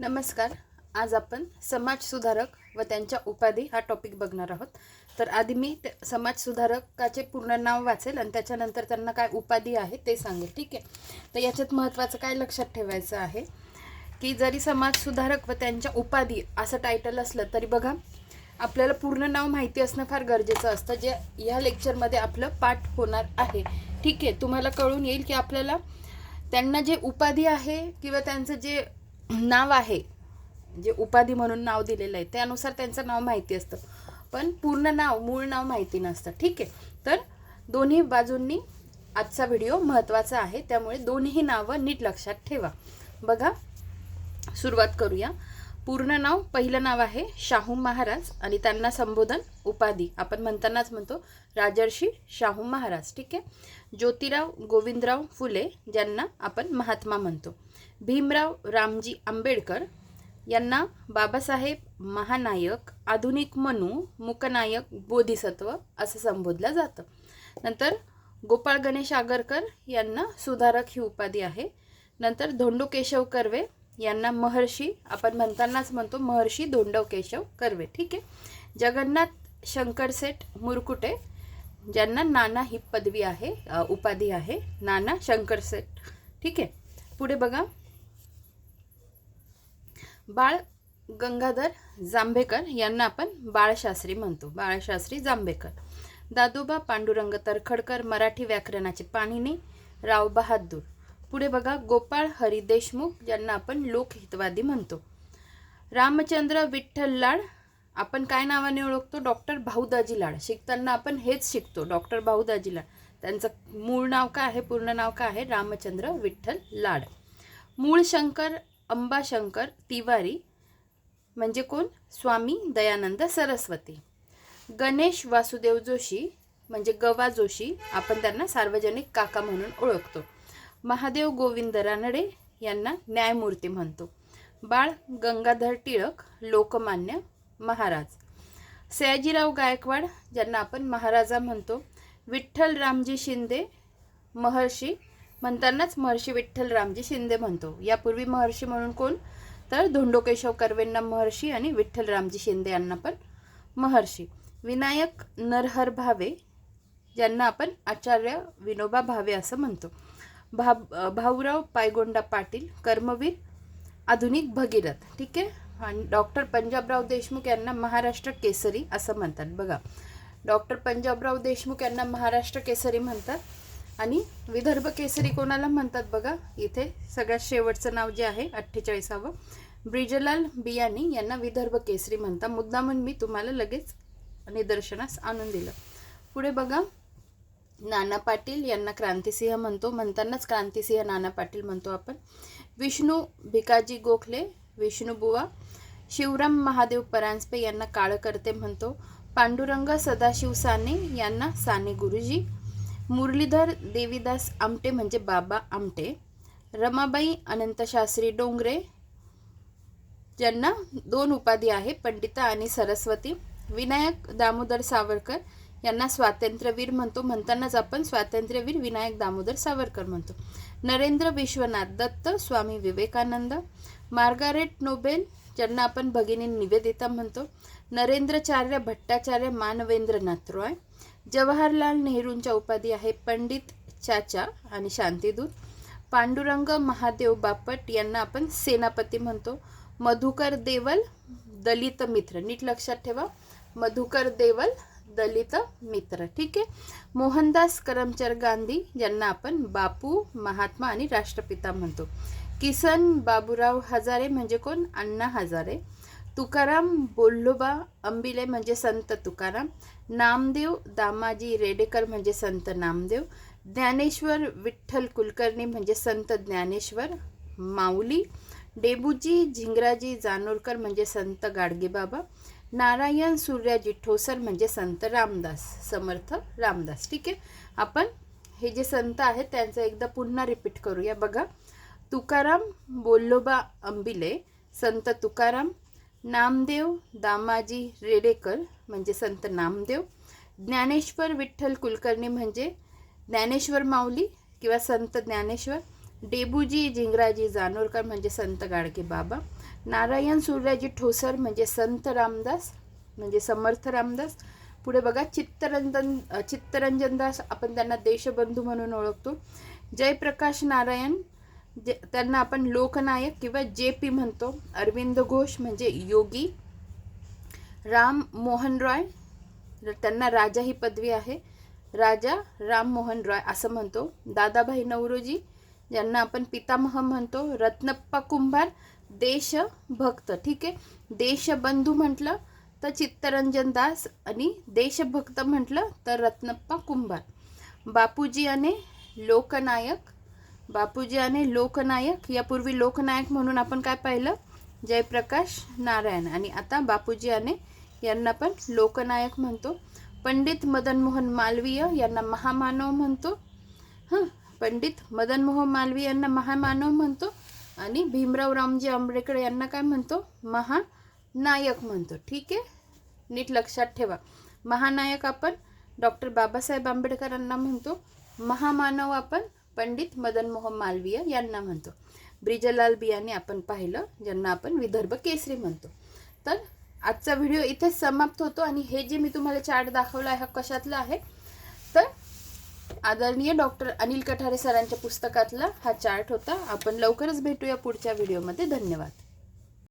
नमस्कार. आज आपण समाज सुधारक व त्यांच्या उपाधी हा टॉपिक बघणार आहोत. तर आधी मी ते समाज सुधारकाचे पूर्ण नाव वाचेल आणि त्याच्यानंतर त्यांना काय उपाधी आहे ते सांगेल. ठीक आहे? तर याच्यात महत्त्वाचं काय लक्षात ठेवायचं आहे की जरी समाज सुधारक व त्यांच्या उपाधी असं टायटल असलं तरी बघा आपल्याला पूर्ण नाव माहिती असणं फार गरजेचं असतं. जे ह्या लेक्चरमध्ये आपलं पाठ होणार आहे. ठीक आहे? तुम्हाला कळून येईल की आपल्याला त्यांना जे उपाधी आहे किंवा त्यांचं जे नाव आहे. जे उपाधी म्हणून नाव दिलेलं आहे. त्यानुसार त्यांचं नाव माहिती असतं. पण पूर्ण नाव मूळ नाव माहिती नसतं. ठीक आहे? तर दोन्ही बाजूंनी आजचा व्हिडिओ महत्त्वाचा आहे. त्यामुळे दोन्ही नावं नीट लक्षात ठेवा. बघा सुरुवात करूया. पूर्ण नाव पहिलं नाव आहे शाहू महाराज आणि त्यांना संबोधन उपाधी. आपण म्हणतानाच म्हणतो राजर्षी शाहू महाराज. ठीक आहे? ज्योतिराव गोविंदराव फुले ज्यांना आपण महात्मा म्हणतो. भीमराव रामजी आंबेडकर यांना बाबासाहेब महानायक आधुनिक मनू मुकनायक बोधिसत्व असं संबोधलं जातं. नंतर गोपाळ गणेश आगरकर यांना सुधारक ही उपाधी आहे. नंतर धोंडो केशव कर्वे यांना महर्षी आपण म्हणतानाच म्हणतो महर्षी धोंडव केशव कर्वे ठीक आहे? जगन्नाथ शंकरसेठ मुरकुटे ज्यांना नाना ही पदवी आहे उपाधी आहे नाना शंकरसेठ ठीक आहे? पुढे बघा. बाळ गंगाधर जांभेकर यांना आपण बाळशास्त्री म्हणतो. बाळशास्त्री जांभेकर. दादोबा पांडुरंग तरखडकर मराठी व्याकरणाचे पाणिनी राव बहादूर पुढे बघा गोपाळ हरी देशमुख यांना आपण लोकहितवादी म्हणतो. रामचंद्र विठ्ठल लाड आपण काय नावाने ओळखतो? डॉक्टर भाऊदाजी लाड. शिकताना आपण हेच शिकतो डॉक्टर भाऊदाजी लाड. त्यांचं मूळ नाव काय आहे? पूर्ण नाव काय आहे? रामचंद्र विठ्ठल लाड. मूळ शंकर अंबाशंकर तिवारी म्हणजे कोण? स्वामी दयानंद सरस्वती. गणेश वासुदेव जोशी म्हणजे गवा जोशी आपण त्यांना सार्वजनिक काका म्हणून ओळखतो. महादेव गोविंद रानडे यांना न्यायमूर्ती म्हणतो. बाळ गंगाधर टिळक लोकमान्य महाराज. सयाजीराव गायकवाड ज्यांना आपण महाराजा म्हणतो. विठ्ठल रामजी शिंदे महर्षी म्हणतानाच महर्षी विठ्ठल रामजी शिंदे म्हणतो. यापूर्वी महर्षी म्हणून कोण? तर धोंडोकेशव कर्वेंना महर्षी आणि विठ्ठल रामजी शिंदे यांना पण महर्षी. विनायक नरहर भावे ज्यांना आपण आचार्य विनोबा भावे असं म्हणतो. भा भाऊराव पायगोंडा पाटील कर्मवीर आधुनिक भगीरथ. ठीक आहे? आणि डॉक्टर पंजाबराव देशमुख यांना महाराष्ट्र केसरी असं म्हणतात. बघा. डॉक्टर पंजाबराव देशमुख यांना महाराष्ट्र केसरी म्हणतात. आणि विदर्भ केसरी कोणाला म्हणतात बघा? इथे सगळ्यात शेवटचं नाव जे आहे अठ्ठेचाळीसावं. ब्रिजलाल बियानी यांना विदर्भ केसरी म्हणतात. मुद्दामून मी तुम्हाला लगेच निदर्शनास आणून दिलं. पुढे बघा. नाना पाटील यांना क्रांतिसिंह म्हणतो. म्हणतानाच क्रांतिसिंह नाना पाटील म्हणतो आपण. विष्णू भिकाजी गोखले विष्णुबुवा शिवराम महादेव परांजपे यांना काळकर्ते म्हणतो. पांडुरंग सदाशिव साने यांना साने गुरुजी मुरलीधर देवीदास आमटे म्हणजे बाबा आमटे रमाबाई अनंतशास्त्री डोंगरे ज्यांना दोन उपाधी आहे पंडिता आणि सरस्वती. विनायक दामोदर सावरकर यांना स्वातंत्र्यवीर म्हणतो. म्हणतानाच आपण स्वातंत्र्यवीर विनायक दामोदर सावरकर म्हणतो. नरेंद्र विश्वनाथ दत्त स्वामी विवेकानंद मार्गारेट नोबेल ज्यांना आपण भगिनी निवेदिता म्हणतो. नरेंद्रचार्य भट्टाचार्य मानवेंद्रनाथ रॉय जवाहरलाल नेहरूंच्या उपाधी आहे पंडित चाचा आणि शांतीदूत. पांडुरंग महादेव बापट यांना आपण सेनापती म्हणतो. मधुकर देवल दलित मित्र. नीट लक्षात ठेवा. मधुकर देवल दलित मित्र. ठीक आहे? मोहनदास करमचंद गांधी यांना आपण बापू महात्मा आणि राष्ट्रपिता म्हणतो. किसन बाबूराव हजारे म्हणजे कोण? अण्णा हजारे. तुकाराम बोल्लोबा अंबिले म्हणजे संत तुकाराम नामदेव दामाजी रेडेकर म्हणजे संत नामदेव ज्ञानेश्वर विठ्ठल कुलकर्णी म्हणजे संत ज्ञानेश्वर माऊली डेबूजी झिंगराजी जानोरकर म्हणजे संत गाडगेबाबा नारायण सूर्याजी ठोसर म्हणजे संत रामदास समर्थ रामदास. ठीक आहे? आपण हे जे संत आहेत त्यांचं एकदा पुन्हा रिपीट करूया. बघा तुकाराम बोल्लोबा अंबिले संत तुकाराम नामदेव दामाजी रेडेकर म्हणजे संत नामदेव. ज्ञानेश्वर विठ्ठल कुलकर्णी म्हणजे ज्ञानेश्वर माऊली किंवा संत ज्ञानेश्वर. डेबूजी जिंगराजी जानोरकर म्हणजे संत गाडगे बाबा. नारायण सूर्याजी ठोसर म्हणजे संत रामदास म्हणजे समर्थ रामदास. पुढे बघा चित्तरंजन चित्तरंजनदास आपण त्यांना देशबंधू म्हणून ओळखतो. जयप्रकाश नारायण जे त्यांना आपण लोकनायक किंवा जे पी म्हणतो. अरविंद घोष म्हणजे योगी. राम मोहन रॉय त्यांना राजा ही पदवी आहे. राजा राम मोहन रॉय असं म्हणतो. दादाभाई नवरोजी ज्यांना आपण पितामह म्हणतो. रत्नप्पा कुंभार देशभक्त. ठीक आहे? देशबंधू म्हटलं तर चित्तरंजन दास आणि देशभक्त म्हटलं तर रत्नप्पा कुंभार. बापूजी आणि लोकनायक बापूजी आणि लोकनायक यापूर्वी लोकनायक म्हणून आपण काय पाहिलं? जयप्रकाश नारायण. आणि आता बापूजी आणि यांना पण लोकनायक म्हणतो. पंडित मदन मोहन मालवीय यांना महामानव म्हणतो. हां पंडित मदन मोहन मालवीय यांना महामानव म्हणतो. आणि भीमराव रामजी आंबेडकर यांना काय म्हणतो? महानायक म्हणतो. ठीक आहे? नीट लक्षात ठेवा. महानायक आपण डॉक्टर बाबासाहेब आंबेडकरांना म्हणतो. महामानव आपण पंडित मदन मोहन मालवीय यांना म्हणतो. ब्रिजलाल बियाणे आपण पाहिलं ज्यांना आपण विदर्भ केसरी म्हणतो. तर आजचा व्हिडिओ इथे समाप्त होतो आणि हे जे मी तुम्हाला चार्ट दाखवला आहे हा कशातला आहे? तर आदरणीय डॉक्टर अनिल कठारे सरांच्या पुस्तकातला हा चार्ट होता. आपण लवकरच भेटूया पुढच्या व्हिडिओमध्ये. धन्यवाद.